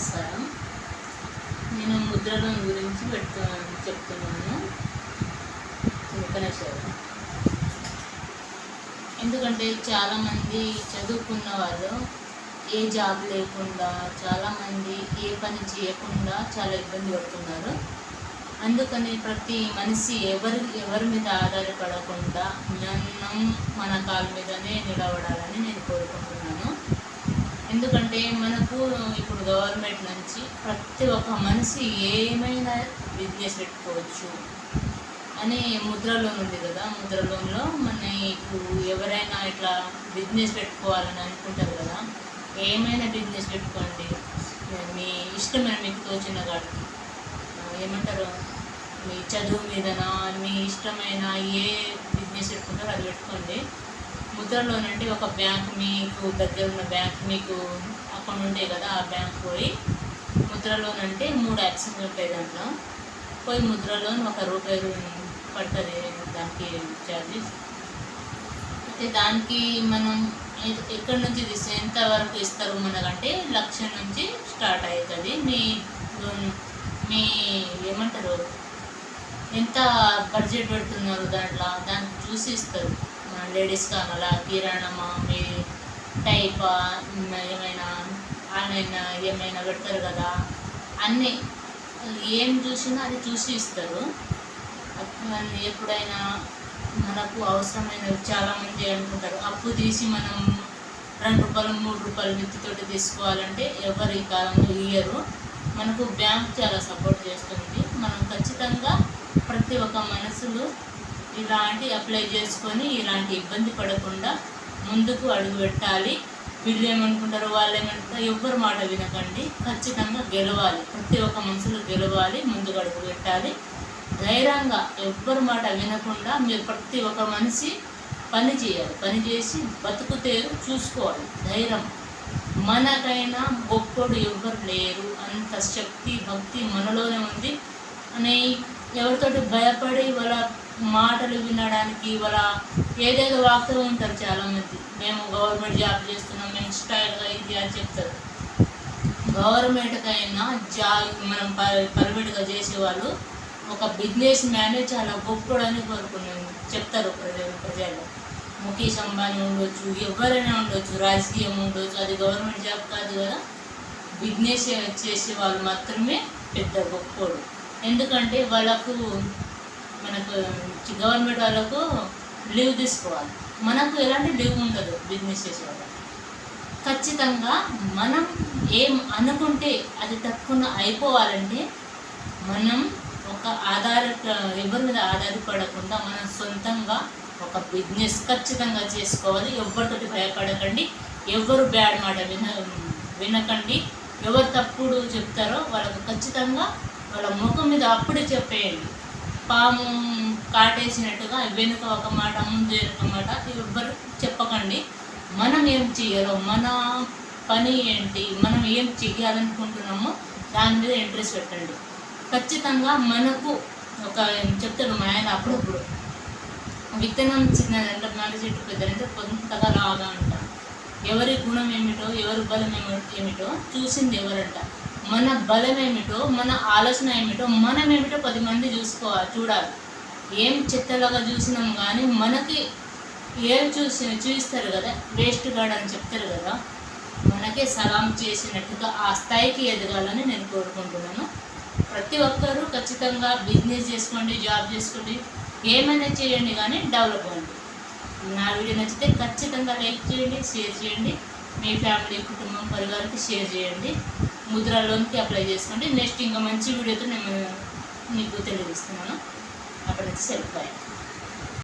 నమస్కారం నేను ముద్ర లోన్ గురించి పెడుతు చెప్తున్నాను. కనెక్షన్ ఎందుకంటే చాలామంది చదువుకున్న వాళ్ళు ఏ జాబ్ లేకుండా చాలామంది ఏ పని చేయకుండా చాలా ఇబ్బంది పడుతున్నారు. అందుకని ప్రతి మనిషి ఎవరి ఎవరి మీద ఆధారపడకుండా మనం మన కాళ్ళ మీదనే నిలబడాలని నేను కోరుకుంటున్నాను. ఎందుకంటే మనకు ఇప్పుడు గవర్నమెంట్ నుంచి ప్రతి ఒక్క మనిషి ఏమైనా బిజినెస్ పెట్టుకోవచ్చు అని ముద్ర లోన్ ఉంది కదా ముద్ర లోన్లో మన ఇప్పుడు ఎవరైనా ఇట్లా బిజినెస్ పెట్టుకోవాలని అనుకుంటారు కదా ఏమైనా బిజినెస్ పెట్టుకోండి. మీ ఇష్టమైన మీకు తోచిన కాడికి. ఏమంటారు? మీ చదువు మీదనా మీ ఇష్టమైన ఏ బిజినెస్ పెట్టుకుంటారో అది పెట్టుకోండి. ముద్ర లోన్ అంటే ఒక బ్యాంక్ మీకు దగ్గర ఉన్న బ్యాంక్ మీకు అకౌంట్ ఉంటాయి కదా ఆ బ్యాంక్ పోయి ముద్ర లోన్ అంటే మూడు యాప్స్ ఉంటాయి దాంట్లో పోయి ముద్ర లోన్ ఒక రూపాయి పడుతుంది దానికి ఛార్జెస్. అయితే దానికి మనం ఎక్కడి నుంచి తీస్తే ఎంత వరకు ఇస్తారు మనకంటే లక్ష నుంచి స్టార్ట్ అవుతుంది మీ లోన్ మీ ఏమంటారు? ఎంత బడ్జెట్ పెడుతున్నారు దాంట్లో? దాన్ని చూసి ఇస్తారు. లేడీస్ కావాలా కిరాణమా మీ టైపా ఏమైనా ఆన్లైన్ ఏమైనా పెడతారు కదా అన్నీ ఏం చూసినా అది చూసి ఇస్తారు. ఎప్పుడైనా మనకు అవసరమైన చాలామంది అనుకుంటారు అప్పు తీసి మనం రెండు రూపాయలు మూడు రూపాయలు మిత్తితోటి తీసుకోవాలంటే ఎవరు ఈ కాలంలో ఇయ్యరు. మనకు బ్యాంక్ చాలా సపోర్ట్ చేస్తుంది. మనం ఖచ్చితంగా ప్రతి ఒక్క మనసులు ఇలాంటి అప్లై చేసుకొని ఇలాంటి ఇబ్బంది పడకుండా ముందుకు అడుగు పెట్టాలి. వీళ్ళు ఏమనుకుంటారు వాళ్ళు ఏమంటారు ఎవ్వరు మాట వినకండి. ఖచ్చితంగా గెలవాలి. ప్రతి ఒక్క మనుషులు గెలవాలి ముందుకు అడుగు పెట్టాలి. ధైర్యంగా ఎవ్వరి మాట వినకుండా మీరు ప్రతి ఒక్క మనిషి పని చేయాలి. పని చేసి బతుకుతేరు చూసుకోవాలి. ధైర్యం. మనకైనా గొప్పడు ఎవ్వరు లేరు. అంత శక్తి భక్తి మనలోనే ఉంది. అని ఎవరితోటి భయపడి వాళ్ళ మాటలు వినడానికి వాళ్ళ ఏదేదో వాగుతూ ఉంటారు చాలామంది. మేము గవర్నమెంట్ జాబ్ చేస్తున్నాం మేము స్టైల్గా ఇది అని చెప్తారు. గవర్నమెంట్కైనా జా మనం పర్మిట్గా చేసేవాళ్ళు ఒక బిజినెస్ మ్యానే చాలా గొప్పడని కోరుకున్నాను చెప్తారు ప్రజలు ప్రజలు. ముఖేష్ అంబానీ ఉండొచ్చు ఎవరైనా ఉండొచ్చు రాజకీయం ఉండొచ్చు అది గవర్నమెంట్ జాబ్ కాదు కదా. బిజినెస్ చేసే వాళ్ళు మాత్రమే పెద్ద గొప్పోడు ఎందుకంటే వాళ్ళకు మనకు గవర్నమెంట్ వాళ్ళకు లీవ్ తీసుకోవాలి. మనకు ఎలాంటి లీవ్ ఉండదు బిజినెస్ చేసేవాళ్ళకి ఖచ్చితంగా మనం ఏం అనుకుంటే అది తక్కువ అయిపోవాలంటే మనం ఒక ఆధార ఎవరి మీద ఆధారపడకుండా మనం సొంతంగా ఒక బిజినెస్ ఖచ్చితంగా చేసుకోవాలి. ఎవరితోటి భయపడకండి. ఎవరు బ్యాడ్ మాట విన వినకండి. ఎవరు తప్పుడు చెప్తారో వాళ్ళకు ఖచ్చితంగా వాళ్ళ ముఖం మీద అప్పుడే చెప్పేయండి. పాము కాటేసినట్టుగా వెనుక ఒక మాట ముందు వెనుక మాట ఎవ్వరు చెప్పకండి. మనం ఏం చేయాలో మన పని ఏంటి మనం ఏం చేయాలనుకుంటున్నామో దాని మీద ఇంట్రెస్ట్ పెట్టండి. ఖచ్చితంగా మనకు ఒక చెప్తాడు మా ఆయన అప్పుడప్పుడు విత్తనం చిన్నదంటే నాటి చెట్టు పెద్దదంటే కొంతగా లాగా అంట ఎవరి గుణం ఏమిటో ఎవరి బలం ఏమిటో చూసింది ఎవరంట. మన బలం ఏమిటో మన ఆలోచన ఏమిటో మనం ఏమిటో పది మంది చూసుకోవాలి చూడాలి. ఏం చెత్తలాగా చూసినాం కానీ మనకి ఏం చూసి చూపిస్తారు కదా వేస్ట్ గాడ్ అని చెప్తారు కదా మనకే సలాం చేసినట్టుగా ఆ స్థాయికి ఎదగాలని నేను కోరుకుంటున్నాను. ప్రతి ఒక్కరూ ఖచ్చితంగా బిజినెస్ చేసుకోండి జాబ్ చేసుకోండి ఏమైనా చేయండి కానీ డెవలప్ అవ్వండి. నా వీడియో నచ్చితే ఖచ్చితంగా లైక్ చేయండి షేర్ చేయండి మీ ఫ్యామిలీ కుటుంబం పరివారికి షేర్ చేయండి. ముద్ర లోన్కి అప్లై చేసుకోండి. నెక్స్ట్ ఇంకా మంచి వీడియోతో నేను మీకు తెలియజేస్తున్నాను. అక్కడ నుంచి సెల్ఫ్ బాయ్